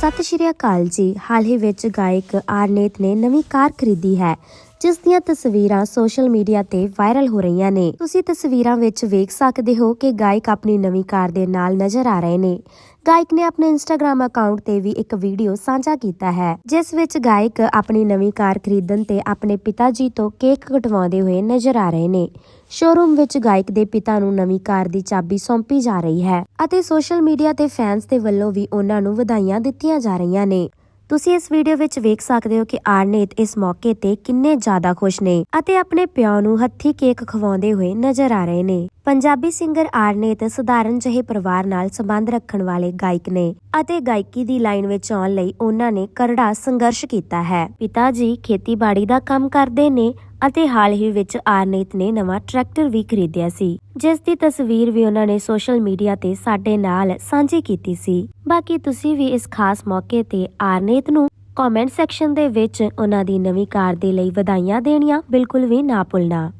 ਸਤਿ ਸ਼੍ਰੀ ਅਕਾਲ ਜੀ। ਹਾਲ ਹੀ ਵਿੱਚ ਗਾਇਕ ਆਰਨੇਤ ਨੇ ਨਵੀਂ ਕਾਰ ਖਰੀਦੀ ਹੈ। ਜਿਸ ਦੀਆਂ ਤਸਵੀਰਾਂ ਸੋਸ਼ਲ ਮੀਡੀਆ ਤੇ ਵਾਇਰਲ ਹੋ ਰਹੀਆਂ ਨੇ। ਤੁਸੀਂ ਤਸਵੀਰਾਂ ਵਿੱਚ ਵੇਖ ਸਕਦੇ ਹੋ ਕਿ ਗਾਇਕ ਆਪਣੀ ਨਵੀਂ ਕਾਰ ਦੇ ਨਾਲ ਨਜ਼ਰ ਆ ਰਹੇ ਨੇ। ਗਾਇਕ ਨੇ ਆਪਣੇ ਇੰਸਟਾਗ੍ਰam ਅਕਾਊਂਟ ਤੇ ਵੀ ਇੱਕ ਵੀਡੀਓ ਸਾਂਝਾ ਕੀਤਾ ਹੈ, ਜਿਸ ਵਿੱਚ ਗਾਇਕ ਆਪਣੀ ਨਵੀਂ ਕਾਰ ਖਰੀਦਣ ਤੇ ਆਪਣੇ ਪਿਤਾ ਜੀ ਤੋਂ ਕੇਕ ਕਟਵਾਉਂਦੇ ਹੋਏ ਨਜ਼ਰ ਆ ਰਹੇ ਨੇ। ਸ਼ੋਰੂਮ ਵਿੱਚ ਗਾਇਕ ਦੇ ਪਿਤਾ ਨੂੰ ਨਵੀਂ ਕਾਰ ਦੀ ਚਾਬੀ ਸੌਂਪੀ ਜਾ ਰਹੀ ਹੈ ਅਤੇ ਸੋਸ਼ਲ ਮੀਡੀਆ ਤੇ ਫੈਨਸ ਦੇ ਵੱਲੋਂ ਵੀ ਉਹਨਾਂ ਨੂੰ ਵਧਾਈਆਂ ਦਿੱਤੀਆਂ ਜਾ ਰਹੀਆਂ ਨੇ। ਤੁਸੀਂ ਇਸ ਵੀਡੀਓ ਵਿੱਚ ਵੇਖ ਸਕਦੇ ਹੋ ਕਿ ਆਰਨੇਤ ਇਸ ਮੌਕੇ ਤੇ ਕਿੰਨੇ ਜ਼ਿਆਦਾ ਖੁਸ਼ ਨੇ ਅਤੇ ਆਪਣੇ ਪਿਓ ਨੂੰ ਹੱਥੀ ਕੇਕ ਖਵਾਉਂਦੇ ਹੋਏ ਨਜ਼ਰ ਆ ਰਹੇ ਨੇ। ਪੰਜਾਬੀ ਸਿੰਗਰ ਆਰਨੇਤ ਸਧਾਰਨ ਜਿਹੇ ਪਰਿਵਾਰ ਨਾਲ ਸੰਬੰਧ ਰੱਖਣ ਵਾਲੇ ਗਾਇਕ ਨੇ ਅਤੇ ਗਾਇਕੀ ਦੀ ਲਾਈਨ ਵਿੱਚ ਆਉਣ ਲਈ ਉਹਨਾਂ ਨੇ ਕਰੜਾ ਸੰਘਰਸ਼ ਕੀਤਾ ਹੈ। ਪਿਤਾ ਜੀ ਖੇਤੀਬਾੜੀ ਦਾ ਕੰਮ ਕਰਦੇ ਨੇ ਅਤੇ ਹਾਲ ਹੀ ਵਿੱਚ ਆਰਨੀਤ ਨੇ ਨਵਾਂ ਟਰੈਕਟਰ ਵੀ ਖਰੀਦਿਆ ਸੀ, ਜਿਸ ਦੀ ਤਸਵੀਰ ਵੀ ਉਹਨਾਂ ਨੇ ਸੋਸ਼ਲ ਮੀਡੀਆ ਤੇ ਸਾਡੇ ਨਾਲ ਸਾਂਝੀ ਕੀਤੀ ਸੀ। ਬਾਕੀ ਤੁਸੀਂ ਵੀ ਇਸ ਖਾਸ ਮੌਕੇ ਤੇ ਆਰਨੀਤ ਨੂੰ ਕਮੈਂਟ ਸੈਕਸ਼ਨ ਦੇ ਵਿੱਚ ਉਹਨਾਂ ਦੀ ਨਵੀਂ ਕਾਰ ਦੇ ਲਈ ਵਧਾਈਆਂ ਦੇਣੀਆਂ ਬਿਲਕੁਲ ਵੀ ਨਾ ਭੁੱਲਣਾ।